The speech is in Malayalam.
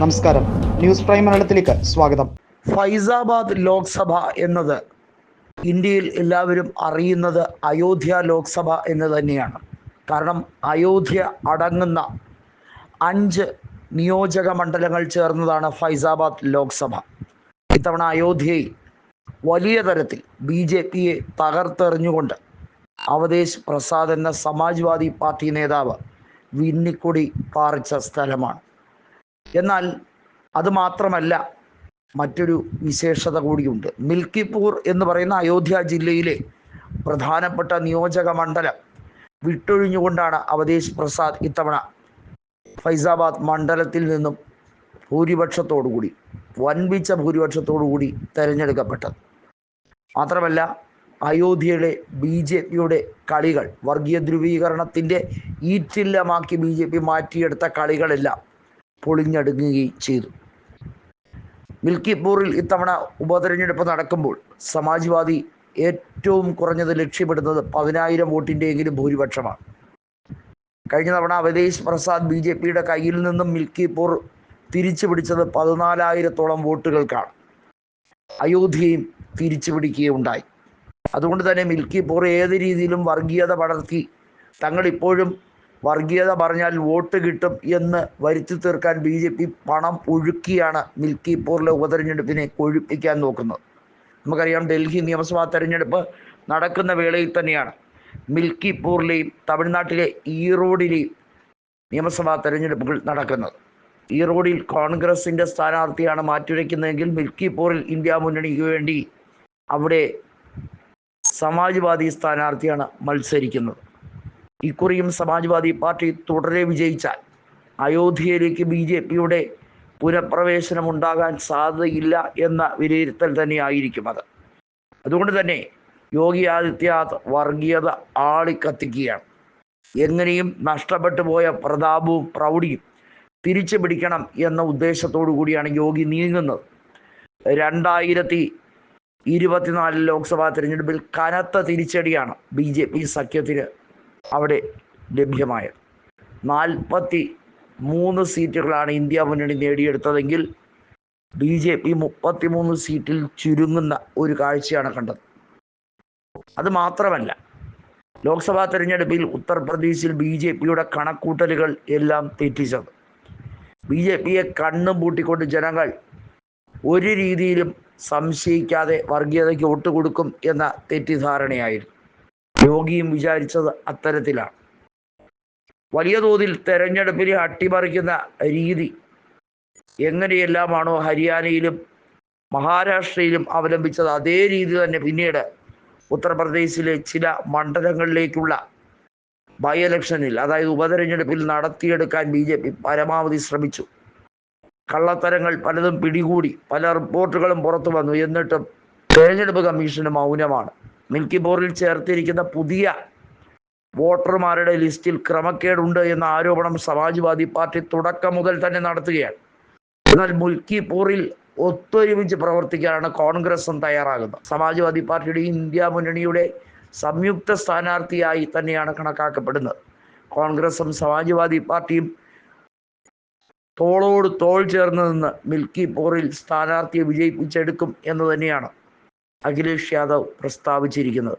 നമസ്കാരം. ന്യൂസ് പ്രൈം മലയാളത്തിലേക്ക് സ്വാഗതം. ഫൈസാബാദ് ലോക്സഭ എന്നത് ഇന്ത്യയിൽ എല്ലാവരും അറിയുന്നത് അയോധ്യ ലോക്സഭ എന്ന് തന്നെയാണ്. കാരണം അയോധ്യ അടങ്ങുന്ന അഞ്ച് നിയോജക മണ്ഡലങ്ങൾ ചേർന്നതാണ് ഫൈസാബാദ് ലോക്സഭ. ഇത്തവണ അയോധ്യയിൽ വലിയ തരത്തിൽ ബി ജെ പിയെ തകർത്തെറിഞ്ഞുകൊണ്ട് അവതേശ് പ്രസാദ് എന്ന സമാജ്വാദി പാർട്ടി നേതാവ് വിന്നിക്കൊടി പാറിച്ച സ്ഥലമാണ്. എന്നാൽ അത് മാത്രമല്ല മറ്റൊരു വിശേഷത കൂടിയുണ്ട്. മിൽക്കിപൂർ എന്ന് പറയുന്ന അയോധ്യ ജില്ലയിലെ പ്രധാനപ്പെട്ട നിയോജക മണ്ഡലം വിട്ടൊഴിഞ്ഞുകൊണ്ടാണ് അവതേശ് പ്രസാദ് ഇത്തവണ ഫൈസാബാദ് മണ്ഡലത്തിൽ നിന്നും ഭൂരിപക്ഷത്തോടുകൂടി വൻപിച്ച ഭൂരിപക്ഷത്തോടുകൂടി തെരഞ്ഞെടുക്കപ്പെട്ടത്. മാത്രമല്ല അയോധ്യയുടെ ബി ജെ പിയുടെ കളികൾ വർഗീയ ധ്രുവീകരണത്തിന്റെ ഈറ്റില്ലമാക്കി ബി ജെ പി മാറ്റിയെടുത്ത കളികളെല്ലാം പൊളിഞ്ഞടുങ്ങുകയും ചെയ്തു. മിൽക്കിപൂറിൽ ഇത്തവണ ഉപതെരഞ്ഞെടുപ്പ് നടക്കുമ്പോൾ സമാജ്വാദി ഏറ്റവും കുറഞ്ഞത് ലക്ഷ്യമിടുന്നത് പതിനായിരം വോട്ടിന്റെയെങ്കിലും ഭൂരിപക്ഷമാണ്. കഴിഞ്ഞ തവണ അവതേശ് പ്രസാദ് ബി ജെ പിയുടെ കയ്യിൽ നിന്നും മിൽക്കിപൂർ തിരിച്ചു പിടിച്ചത് പതിനാലായിരത്തോളം വോട്ടുകൾക്കാണ്. അയോധ്യയും തിരിച്ചു പിടിക്കുകയുണ്ടായി അതുകൊണ്ട് തന്നെ മിൽക്കിപൂർ ഏത് രീതിയിലും വർഗീയത പടർത്തി തങ്ങൾ ഇപ്പോഴും വർഗീയത പറഞ്ഞാൽ വോട്ട് കിട്ടും എന്ന് വരുത്തി തീർക്കാൻ ബി ജെ പി പണം ഒഴുക്കിയാണ് മിൽക്കിപ്പൂറിലെ ഉപതെരഞ്ഞെടുപ്പിനെ കൊഴുപ്പിക്കാൻ നോക്കുന്നത്. നമുക്കറിയാം ഡൽഹി നിയമസഭാ തെരഞ്ഞെടുപ്പ് നടക്കുന്ന വേളയിൽ തന്നെയാണ് മിൽക്കിപ്പൂറിലെയും തമിഴ്നാട്ടിലെ ഈറോഡിലെയും നിയമസഭാ തെരഞ്ഞെടുപ്പുകൾ നടക്കുന്നത്. ഈറോഡിൽ കോൺഗ്രസിന്റെ സ്ഥാനാർത്ഥിയാണ് മാറ്റിവയ്ക്കുന്നതെങ്കിൽ മിൽക്കിപ്പൂറിൽ ഇന്ത്യ മുന്നണിക്ക് വേണ്ടി അവിടെ സമാജ്വാദി സ്ഥാനാർത്ഥിയാണ് മത്സരിക്കുന്നത്. ഇക്കുറിയും സമാജ്വാദി പാർട്ടി തുടരെ വിജയിച്ചാൽ അയോധ്യയിലേക്ക് ബി ജെ പിയുടെ പുനഃപ്രവേശനം ഉണ്ടാകാൻ സാധ്യതയില്ല എന്ന വിലയിരുത്തൽ തന്നെയായിരിക്കും അത്. അതുകൊണ്ട് തന്നെ യോഗി ആദിത്യനാഥ് വർഗീയത ആളിക്കത്തിക്കുകയാണ്. എങ്ങനെയും നഷ്ടപ്പെട്ടു പോയ പ്രതാപവും പ്രൗഢിയും തിരിച്ചു പിടിക്കണം എന്ന ഉദ്ദേശത്തോടു കൂടിയാണ് യോഗി നീങ്ങുന്നത്. രണ്ടായിരത്തി ഇരുപത്തിനാല് ലോക്സഭാ തിരഞ്ഞെടുപ്പിൽ കനത്ത തിരിച്ചടിയാണ് ബി ജെ പി സഖ്യത്തിന് അവിടെ ലഭ്യമായത്. നാൽപ്പത്തി മൂന്ന് സീറ്റുകളാണ് ഇന്ത്യ മുന്നണി നേടിയെടുത്തതെങ്കിൽ ബി ജെ പി മുപ്പത്തിമൂന്ന് സീറ്റിൽ ചുരുങ്ങുന്ന ഒരു കാഴ്ചയാണ് കണ്ടത്. അത് മാത്രമല്ല ലോക്സഭാ തെരഞ്ഞെടുപ്പിൽ ഉത്തർപ്രദേശിൽ ബി ജെ പിയുടെ കണക്കൂട്ടലുകൾ എല്ലാം തെറ്റിച്ചത്. ബി ജെ പിയെ കണ്ണും പൂട്ടിക്കൊണ്ട് ജനങ്ങൾ ഒരു രീതിയിലും സംശയിക്കാതെ വർഗീയതയ്ക്ക് വോട്ട് കൊടുക്കും എന്ന തെറ്റിദ്ധാരണയായിരുന്നു. യോഗിയും വിചാരിച്ചത് അത്തരത്തിലാണ്. വലിയ തോതിൽ തെരഞ്ഞെടുപ്പിനെ അട്ടിമറിക്കുന്ന രീതി എങ്ങനെയെല്ലാമാണോ ഹരിയാനയിലും മഹാരാഷ്ട്രയിലും അവലംബിച്ചത് അതേ രീതി തന്നെ പിന്നീട് ഉത്തർപ്രദേശിലെ ചില മണ്ഡലങ്ങളിലേക്കുള്ള ബൈ ഇലക്ഷനിൽ അതായത് ഉപതെരഞ്ഞെടുപ്പിൽ നടത്തിയെടുക്കാൻ ബി ജെ പി പരമാവധി ശ്രമിച്ചു. കള്ളത്തരങ്ങൾ പലതും പിടികൂടി പല റിപ്പോർട്ടുകളും പുറത്തു വന്നു. എന്നിട്ടും തെരഞ്ഞെടുപ്പ് കമ്മീഷന് മൗനമാണ്. മിൽക്കിപൂറിൽ ചേർത്തിരിക്കുന്ന പുതിയ വോട്ടർമാരുടെ ലിസ്റ്റിൽ ക്രമക്കേടുണ്ട് എന്ന ആരോപണം സമാജ്വാദി പാർട്ടി തുടക്കം മുതൽ തന്നെ നടത്തുകയാണ്. എന്നാൽ മുൽക്കിപൂറിൽ ഒത്തൊരുമിച്ച് പ്രവർത്തിക്കാനാണ് കോൺഗ്രസും തയ്യാറാകുന്നത്. സമാജ്വാദി പാർട്ടിയുടെ ഇന്ത്യ മുന്നണിയുടെ സംയുക്ത സ്ഥാനാർത്ഥിയായി തന്നെയാണ് കണക്കാക്കപ്പെടുന്നത്. കോൺഗ്രസും സമാജ്വാദി പാർട്ടിയും തോളോട് തോൾ ചേർന്ന് നിന്ന് മിൽക്കിപൂറിൽ സ്ഥാനാർത്ഥിയെ വിജയിപ്പിച്ചെടുക്കും എന്ന് തന്നെയാണ് അഖിലേഷ് യാദവ് പ്രസ്താവിച്ചിരിക്കുന്നത്.